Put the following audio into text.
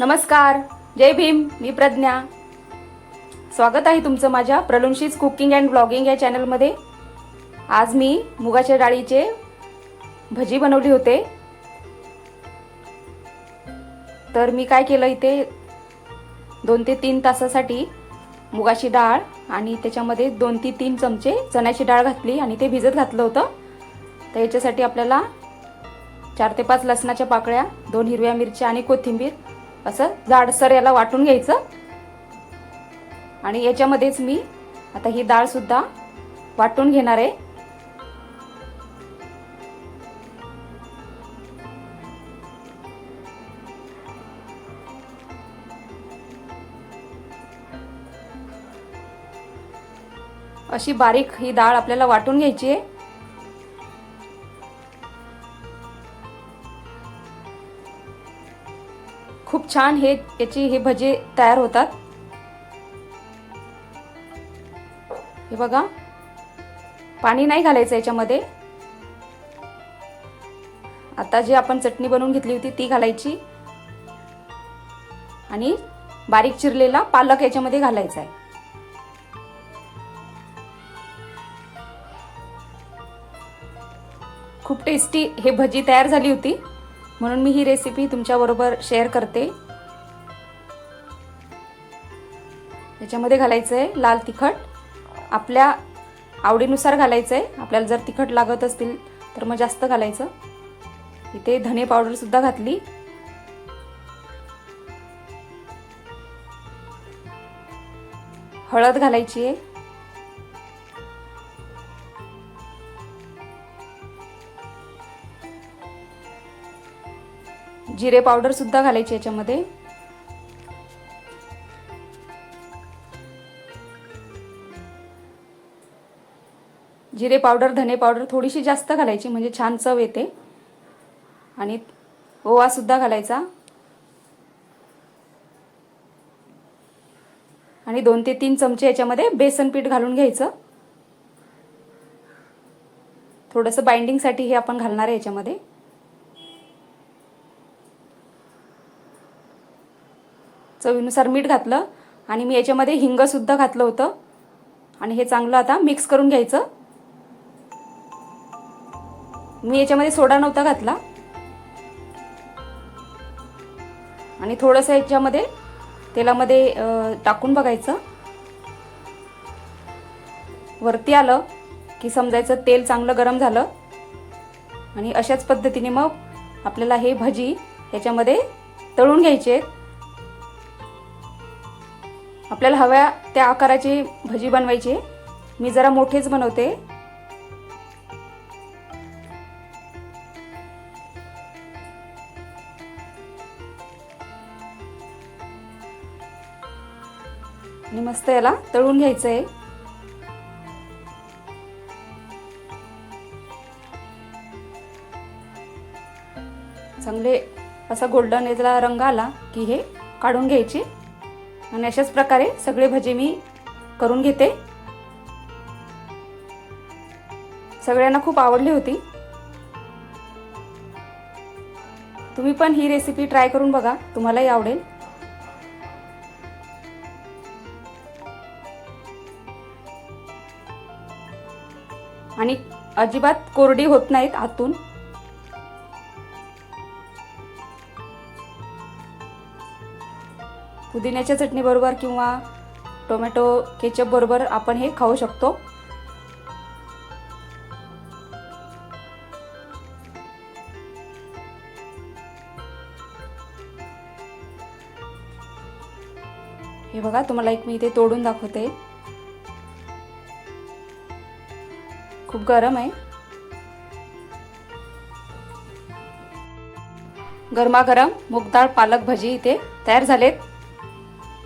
नमस्कार. जय भीम. मी प्रज्ञा. स्वागत आहे तुमचं माझ्या प्रलुंशीज कुकिंग अँड ब्लॉगिंग या चॅनलमध्ये. आज मी मुगाच्या डाळीचे भजी बनवली होते. तर मी काय केलं इथे? दोन ते तीन तासासाठी मुगाची डाळ आणि त्याच्यामध्ये दोन ते तीन चमचे चण्याची डाळ घातली आणि ते भिजत घातलं होतं. तर याच्यासाठी आपल्याला चार ते पाच लसणाच्या पाकळ्या दोन हिरव्या मिरच्या आणि कोथिंबीर असं जाडसर याला वाटून घ्यायचं. आणि याच्यामध्येच मी आता ही डाळ सुद्धा वाटून घेणार आहे. अशी बारीक ही डाळ आपल्याला वाटून घ्यायची आहे. खूप छान हे याची हे भजे तयार होतात. हे बघा. पाणी नाही घालायचं याच्यामध्ये. आता जी आपण चटणी बनवून घेतली होती ती घालायची. आणि बारीक चिरलेला पालक याच्यामध्ये घालायचा आहे. खूप टेस्टी हे भजी तयार झाली होती. म्हणून मी ही रेसिपी तुमच्याबरोबर शेअर करते. याच्यामध्ये घालायचं आहे लाल तिखट. आपल्या आवडीनुसार घालायचं आहे आपल्याला जर तिखट लागत असतील तर मग जास्त घालायचं. इथे धने पावडरसुद्धा घातली. हळद घालायची आहे. जिरे पावडर सुद्धा घालायची याच्यामध्ये. जिरे पावडर धने पावडर थोडीशी जास्त घालायची म्हणजे छान चव येते. आणि ओवा सुद्धा घालायचा. आणि दोन ते तीन चमचे याच्यामध्ये बेसन पीठ घालून घ्यायचं. थोडंसं बाइंडिंगसाठी हे आपण घालणार आहे याच्यामध्ये. चवीनुसार मीठ घातलं आणि मी याच्यामध्ये हिंगसुद्धा घातलं होतं. आणि हे चांगलं आता मिक्स करून घ्यायचं. मी याच्यामध्ये सोडा नव्हता घातला. आणि थोडंसं याच्यामध्ये तेलामध्ये टाकून बघायचं. वरती आलं की समजायचं तेल चांगलं गरम झालं. आणि अशाच पद्धतीने मग आपल्याला हे भजी याच्यामध्ये तळून घ्यायचे आहेत. आपल्याला हव्या त्या आकाराची भजी बनवायची. मी जरा मोठेच बनवते. आणि मस्त याला तळून घ्यायचं आहे चांगले असा गोल्डन याचा रंग आला की हे काढून घ्यायचे. आणि अशाच प्रकारे सगळे भजे मी करून घेते. सगळ्यांना खूप आवडली होती. तुम्ही पण ही रेसिपी ट्राय करून बघा तुम्हालाही आवडेल. आणि अजिबात कोरडी होत नाहीत आतून. पुदिन्याच्या चटणीबरोबर किंवा टोमॅटो केचप बरोबर आपण हे खाऊ शकतो. हे बघा तुम्हाला एक मी इथे तोडून दाखवते. खूप गरम आहे. गरमागरम मुगदाळ पालक भजी इथे तयार झालेत.